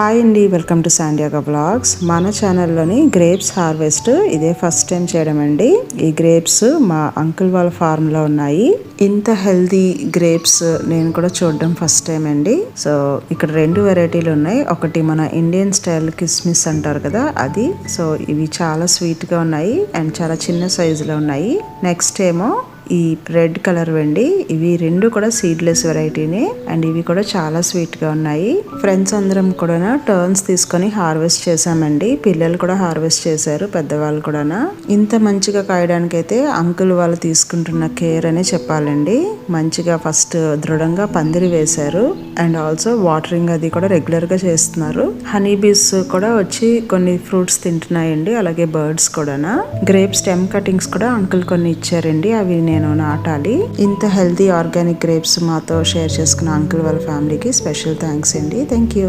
Hi అండి welcome to శాండియాగా blogs మన ఛానల్లోని గ్రేప్స్ హార్వెస్ట్ ఇదే ఫస్ట్ టైం చేయడం అండి. ఈ గ్రేప్స్ మా అంకుల్ వాళ్ళ ఫార్మ్లో ఉన్నాయి. ఇంత హెల్దీ గ్రేప్స్ నేను కూడా చూడడం ఫస్ట్ టైం అండి. సో ఇక్కడ రెండు వెరైటీలు ఉన్నాయి. ఒకటి మన ఇండియన్ స్టైల్ కిస్మిస్ అంటారు కదా అది. సో ఇవి చాలా స్వీట్గా ఉన్నాయి అండ్ చాలా చిన్న సైజులో ఉన్నాయి. నెక్స్ట్ ఏమో ఈ రెడ్ కలర్ వెండి. ఇవి రెండు కూడా సీడ్లెస్ వెరైటీనే. అండ్ ఇవి కూడా చాలా స్వీట్గా ఉన్నాయి. ఫ్రెండ్స్ అందరం కూడా టర్న్స్ తీసుకొని హార్వెస్ట్ చేశామండి. పిల్లలు కూడా హార్వెస్ట్ చేశారు పెద్దవాళ్ళు కూడా ఇంత మంచిగా కాయడానికి అయితే అంకుల్ వాళ్ళు తీసుకుంటున్న కేర్ అనే చెప్పాలండి. మంచిగా ఫస్ట్ దృఢంగా పందిరి వేశారు. అండ్ ఆల్సో వాటరింగ్ అది కూడా రెగ్యులర్గా చేస్తున్నారు. హనీ బీస్ కూడా వచ్చి కొన్ని ఫ్రూట్స్ తింటున్నాయండి. అలాగే బర్డ్స్ కూడా గ్రేప్ స్టెమ్ కటింగ్స్ కూడా అంకుల్ కొన్ని ఇచ్చారండి. అవి నేను నాటాలి. ఇంత హెల్తీ ఆర్గానిక్ గ్రేప్స్ మాతో షేర్ చేసుకున్న అంకుల్ వాళ్ళ ఫ్యామిలీకి స్పెషల్ థ్యాంక్స్ అండి. Thank you